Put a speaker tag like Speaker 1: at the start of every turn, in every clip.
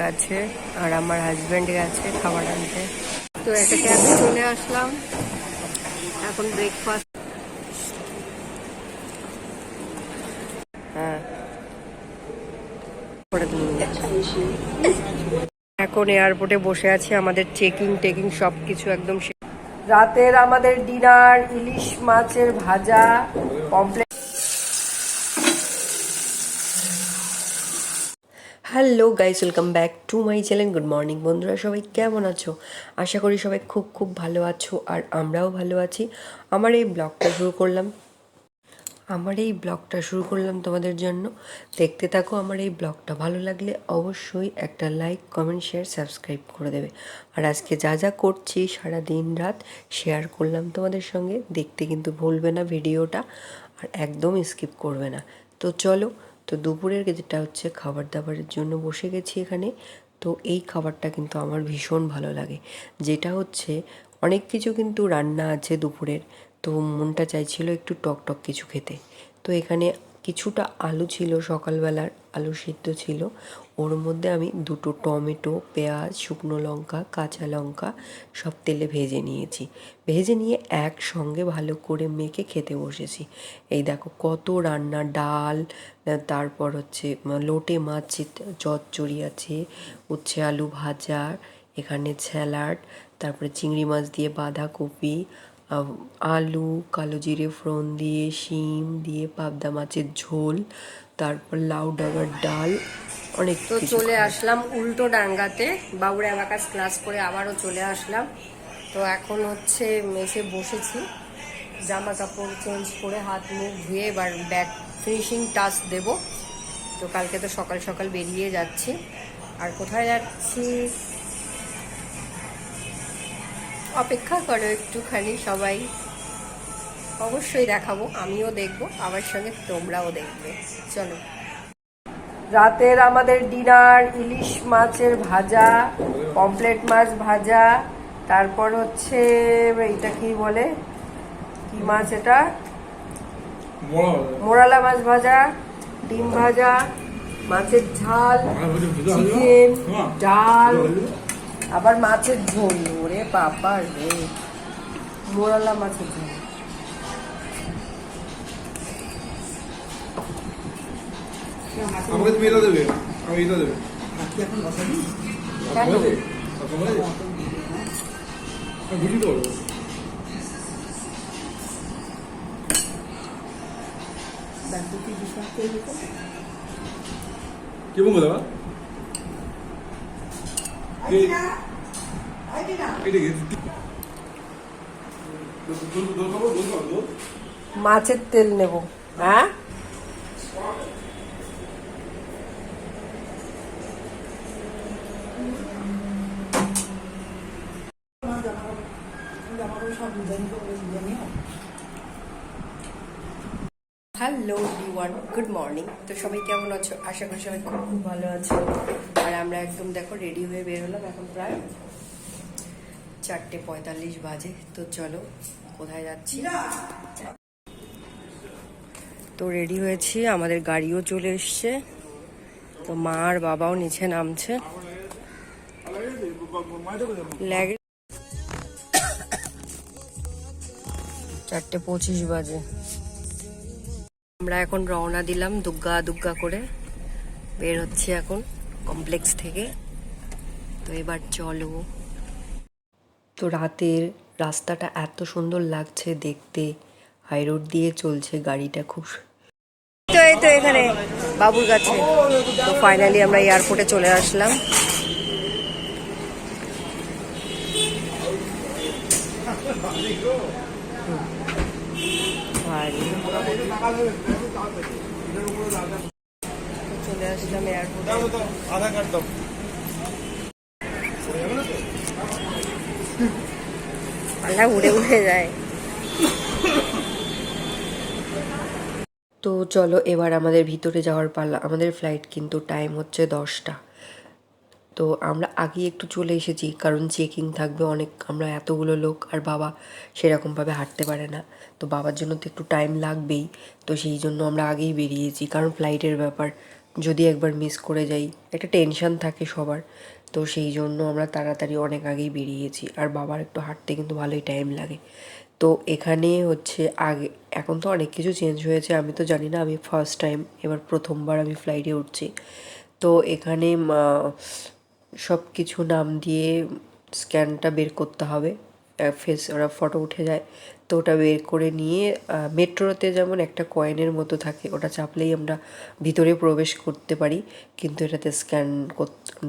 Speaker 1: গেছে আর আমার হাজব্যান্ড গেছে খাবার আনতে। তো একটা ক্যাবে চলে আসলাম। এখন ব্রেকফাস্ট হ্যাঁ। এখন এয়ারপোর্টে বসে আছি, আমাদের চেকিং টেকিং সব কিছু একদম রাতের আমাদের ডিনার ইলিশ মাছের ভাজা complete hello guys, welcome back to my channel. Good morning বন্ধুরা, সবাই কেমন আছো? আশা করি সবাই খুব খুব ভালো আছো আর আমরাও ভালো আছি। আমার এই ব্লগটা শুরু করলাম। আমার এই ব্লগটা শুরু করলাম তোমাদের জন্য। দেখতে থাকো, আমার এই ব্লগটা ভালো লাগলে অবশ্যই একটা লাইক, কমেন্ট, শেয়ার, সাবস্ক্রাইব করে দেবে। আর আজকে যা যা করছি সারা দিন রাত শেয়ার করলাম তোমাদের সঙ্গে। দেখতে কিন্তু ভুলবে না ভিডিওটা আর একদম স্কিপ করবে না। তো চলো তো দুপুরের যেটা হচ্ছে খাবার দাবারের জন্য বসে গেছি এখানে। তো এই খাবারটা কিন্তু আমার ভীষণ ভালো লাগে। যেটা হচ্ছে অনেক কিছু কিন্তু রান্না আছে দুপুরের। তো মনটা চাইছিল একটু টক টক কিছু খেতে। তো এখানে কিছুটা আলু ছিল সকালবেলার, আলু সিদ্ধ ছিল। ওর মধ্যে আমি দুটো টমেটো, পেঁয়াজ, শুকনো লঙ্কা, কাঁচা লঙ্কা সব তেলে ভেজে নিয়েছি। ভেজে নিয়ে একসঙ্গে ভালো করে মেখে খেতে বসেছি। এই দেখো কত রান্না, ডাল তারপর হচ্ছে লোটে মাছ, চচ্চড়ি আছে, উচ্ছে আলু ভাজা, এখানে স্যালাড, তারপরে চিংড়ি মাছ দিয়ে বাঁধাকপি আলু কালো জিরে ফোড়ন দিয়ে শিম দিয়ে পাবদা মাছের ঝোল তারপর লাউ ডাগার ডাল অনেক তো চলে আসলাম উল্টো ডাঙ্গাতে। বাবুরা অ্যাবাকাস ক্লাস করে আবারও চলে আসলাম। তো এখন হচ্ছে মেসে বসেছি। জামা কাপড় চেঞ্জ করে হাত মুখ ধুয়ে এবার ব্যাগ ফিনিশিং টাচ দেব। তো কালকে তো সকাল সকাল বেরিয়ে যাচ্ছি। আর কোথায় যাচ্ছি? অপেক্ষা করো একটুখানি সবাই। অবশ্যই দেখাবো আমিও দেখব আমার সঙ্গে তোমরাও দেখবে। চলো। রাতের আমাদের ডিনার ইলিশ মাছের ভাজা পমপ্লেট মাছ ভাজা তারপর হচ্ছে এইটা কি বলে? কি মাছ এটা? মোরালা। মাছ ভাজা ডিম ভাজা মাছের ঝাল চিকেন ডাল আবার মাছের ঝোল ওরে বাবা রে। মোরালা মাছের ঝোল।
Speaker 2: আমাকে তুমি এটা দেবে আমি এটা দেবে? বুঝি তো কে বলব দাদা এটা কি দোল দোল খাব দোল খাব দোল
Speaker 1: মাছের তেল নেব হ্যাঁ? হ্যালো ওয়ান গুড মর্নিং তো সবাই কেমন আছো? আশা করি সবাই খুব খুব ভালো আছো। আর আমরা একদম দেখো রেডি হয়ে বের হলাম এখন প্রায় চারটে পঁয়তাল্লিশ বাজে। তো চলো, কোথায় যাচ্ছি? তো রেডি হয়েছি, আমাদের গাড়িও চলে এসছে। তো মা আর বাবাও নিচে নামছে। চারটে পঁচিশ বাজে। আমরা এখন রওনা দিলাম দুগ্গা দুগ্গা করে। বের হচ্ছে এখন কমপ্লেক্স থেকে। তো এবার চলো। তো রাতের রাস্তাটা এত সুন্দর লাগছে দেখতে। হাই রোড দিয়ে চলছে গাড়িটা খুব তো এই তো এখানে বাবুর কাছে। তো ফাইনালি আমরা এয়ারপোর্টে চলে আসলাম। ভারী চলে আসলাম এয়ারপোর্টে
Speaker 2: আধার কার্ড দাও।
Speaker 1: পাল্লা উড়ে উড়ে যায়। তো চলো এবার আমাদের ভিতরে যাওয়ার পাল্লা আমাদের ফ্লাইট কিন্তু টাইম হচ্ছে দশটা। তো আমরা আগেই একটু চলে এসেছি কারণ চেকিং থাকবে অনেক। আমরা এতগুলো লোক আর বাবা সেরকমভাবে হাঁটতে পারে না। তো বাবার জন্য তো একটু টাইম লাগবেই। তো সেই জন্য আমরা আগেই বেরিয়েছি কারণ ফ্লাইটের ব্যাপার। যদি একবার মিস করে যাই, একটা টেনশন থাকে সবার। তো সেই জন্য আমরা তাড়াতাড়ি অনেক আগেই বেরিয়েছি। আর বাবার একটু হাঁটতে কিন্তু ভালোই টাইম লাগে। তো এখানে হচ্ছে আগে, এখন তো অনেক কিছু চেঞ্জ হয়েছে। আমি তো জানি না, আমি ফার্স্ট টাইম এবার প্রথমবার আমি ফ্লাইটে উঠছি। তো এখানে সব কিছু নাম দিয়ে স্ক্যানটা বের করতে হবে। ফেস ওরা ফটো উঠে যায়। তো ওটা বের করে নিয়ে মেট্রোতে যেমন একটা কয়েনের মতো থাকে ওটা চাপলেই আমরা ভিতরে প্রবেশ করতে পারি কিন্তু এটাতে স্ক্যান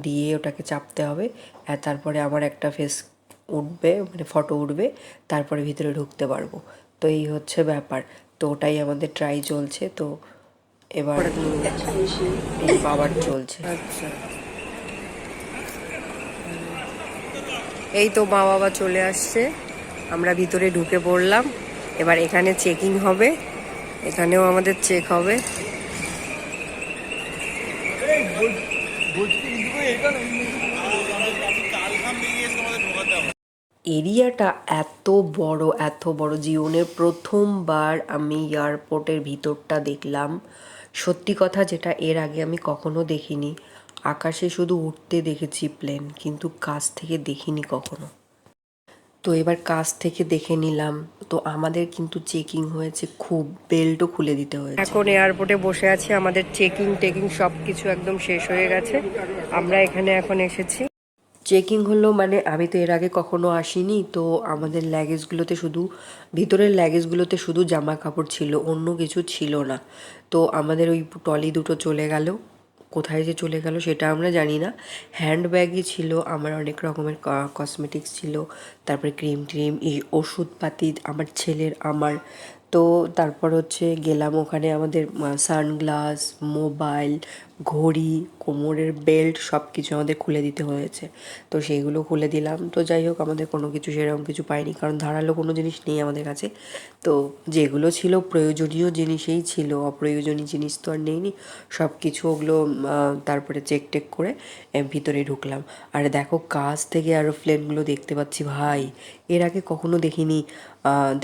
Speaker 1: দিয়ে ওটাকে চাপতে হবে আর তারপরে আমার একটা ফেস উঠবে মানে ফটো উঠবে তারপরে ভিতরে ঢুকতে পারব। তো এই হচ্ছে ব্যাপার। তো ওটাই আমাদের ট্রাই চলছে তো এবার এই বাবার চলছে। আচ্ছা। এই তো মা বাবা চলে আসছে। আমরা ভিতরে ঢুকে পড়লাম। এবার এখানে চেকিং হবে। এখানেও আমাদের চেক হবে। এরিয়াটা এত বড় এত বড় জীবনের প্রথমবার আমি এয়ারপোর্টের ভিতরটা দেখলাম। সত্যি কথা যেটা এর আগে আমি কখনো দেখিনি। আকাশে শুধু উঠতে দেখেছি প্লেন কিন্তু কাছ থেকে দেখিনি কখনো। তো এবার কাছ থেকে দেখে নিলাম। তো আমাদের কিন্তু চেকিং হয়েছে খুব বেল্টও খুলে দিতে হয়েছে। এখন এয়ারপোর্টে বসে আছি আমাদের চেকিং টেকিং সব কিছু একদম শেষ হয়ে গেছে। আমরা এখানে এখন এসেছি। চেকিং হলো মানে আমি তো এর আগে কখনো আসিনি তো আমাদের ল্যাগেজগুলোতে শুধু ভিতরের ল্যাগেজগুলোতে শুধু জামা কাপড় ছিল অন্য কিছু ছিল না। তো আমাদের ওই টলি দুটো চলে গেল। কোথায় যে চলে গেল সেটা আমরা জানি না। হ্যান্ড ব্যাগে ছিল, আমার অনেক রকমের কসমেটিক্স ছিল, তারপরে ক্রিম ট্রিম এই ওষুধপাতি, আমার ছেলের, আমার তো তারপর হচ্ছে গেলাম ওখানে আমাদের সানগ্লাস, মোবাইল, ঘড়ি, কোমরের বেল্ট সব কিছু আমাদের খুলে দিতে হয়েছে। তো সেইগুলো খুলে দিলাম। তো যাই হোক, আমাদের কোনো কিছু সেরকম কিছু পাইনি, কারণ ধারালো কোনো জিনিস নেই আমাদের কাছে। তো যেগুলো ছিল প্রয়োজনীয় জিনিসেই ছিল, অপ্রয়োজনীয় জিনিস তো আর নেইনি। সব কিছু ওগুলো তারপরে চেক টেক করে ভিতরে ঢুকলাম। আর দেখো, কাছ থেকে আরও প্লেনগুলো দেখতে পাচ্ছি ভাই। এর আগে কখনো দেখিনি।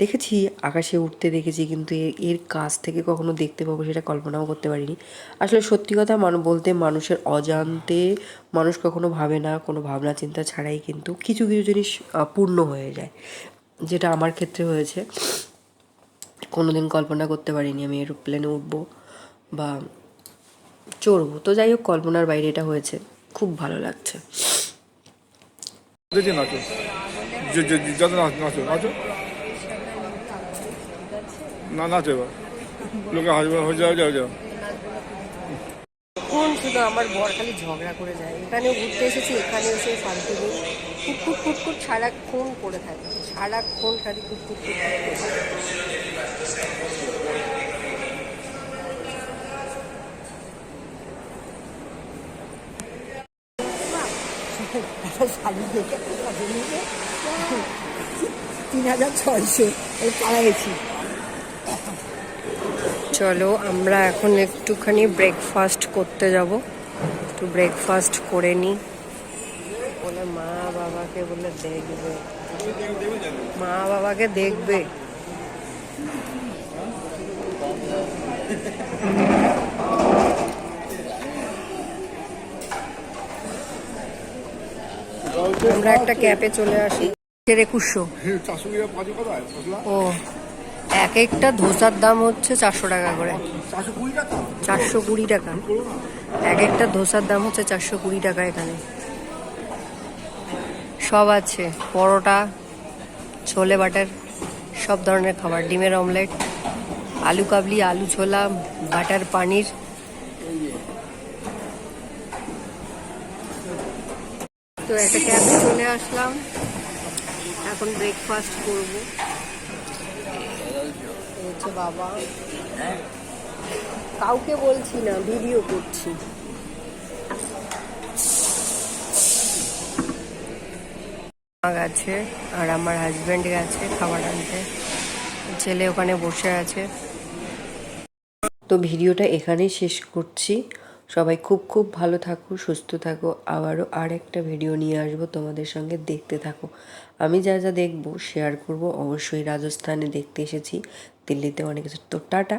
Speaker 1: দেখেছি, আকাশে উঠতে দেখেছি, কিন্তু এর কাছ থেকে কখনো দেখতে পাবো সেটা কল্পনাও করতে পারিনি। আসলে সত্যি কথা, মান, বলতে মানুষের অজান্তে মানুষ কখনো ভাবে না, কোনো ভাবনা, চিন্তা ছাড়াই কিন্তু কিছু কিছু জিনিস পূর্ণ হয়ে যায়, যেটা আমার ক্ষেত্রে হয়েছে। কোনো দিন কল্পনা করতে পারিনি আমি এরোপ্লেনে উঠবো বা চড়বো। তো যাই হোক, কল্পনার বাইরে এটা হয়েছে। খুব ভালো লাগছে।
Speaker 2: যত নাচো নাচো না নাচো এবার। লোকে হাসবে হয়ে যাও যাও যাও
Speaker 1: কোন শুধু আমার বর খালি ঝগড়া করে যায়। এখানে ঘুরতে এসেছি এখানে এসে শান্তি নেই। কুটকুট কুটকুট সারাক্ষণ করে থাকে। সারাক্ষণ খালি কুটকুট কুটকুট
Speaker 3: তিন হাজার ছয়শো। পালাইছি।
Speaker 1: চলো, আমরা এখন একটুখানি ব্রেকফাস্ট করতে যাব। একটু ব্রেকফাস্ট করে নিই বলে মা বাবাকে বলে দেখবে। মা বাবাকে দেখবে। আমরা একটা ক্যাপে চলে আসি। একুশশো। ও, এক একটা ধোসার দাম হচ্ছে চারশো টাকা করে।
Speaker 2: চারশো কুড়ি টাকা।
Speaker 1: এক একটা ধোসার দাম হচ্ছে চারশো কুড়ি টাকা এখানে। সব আছে, পরোটা, ছোলে বাটার, সব ধরনের খাবার। ডিমের অমলেট, আলু কাবলি, আলু ছোলা, বাটার, পানির তো একটা ক্যাবে চলে আসলাম। এখন ব্রেকফাস্ট করব। হচ্ছে বাবা। কাউকে বলছি না ভিডিও করছি। গেছে, আর আমার হাজব্যান্ড গেছে খাবার আনতে। ছেলে ওখানে বসে আছে। তো ভিডিওটা এখানেই শেষ করছি। সবাই খুব খুব ভালো থাকো, সুস্থ থাকো। আবারও আর একটা ভিডিও নিয়ে আসব তোমাদের সঙ্গে, দেখতে থাকো। আমি যা যা দেখব শেয়ার করব, অবশ্যই রাজস্থানে দেখতে এসেছি। দিল্লিতে অনেক কিছু তো টাটা।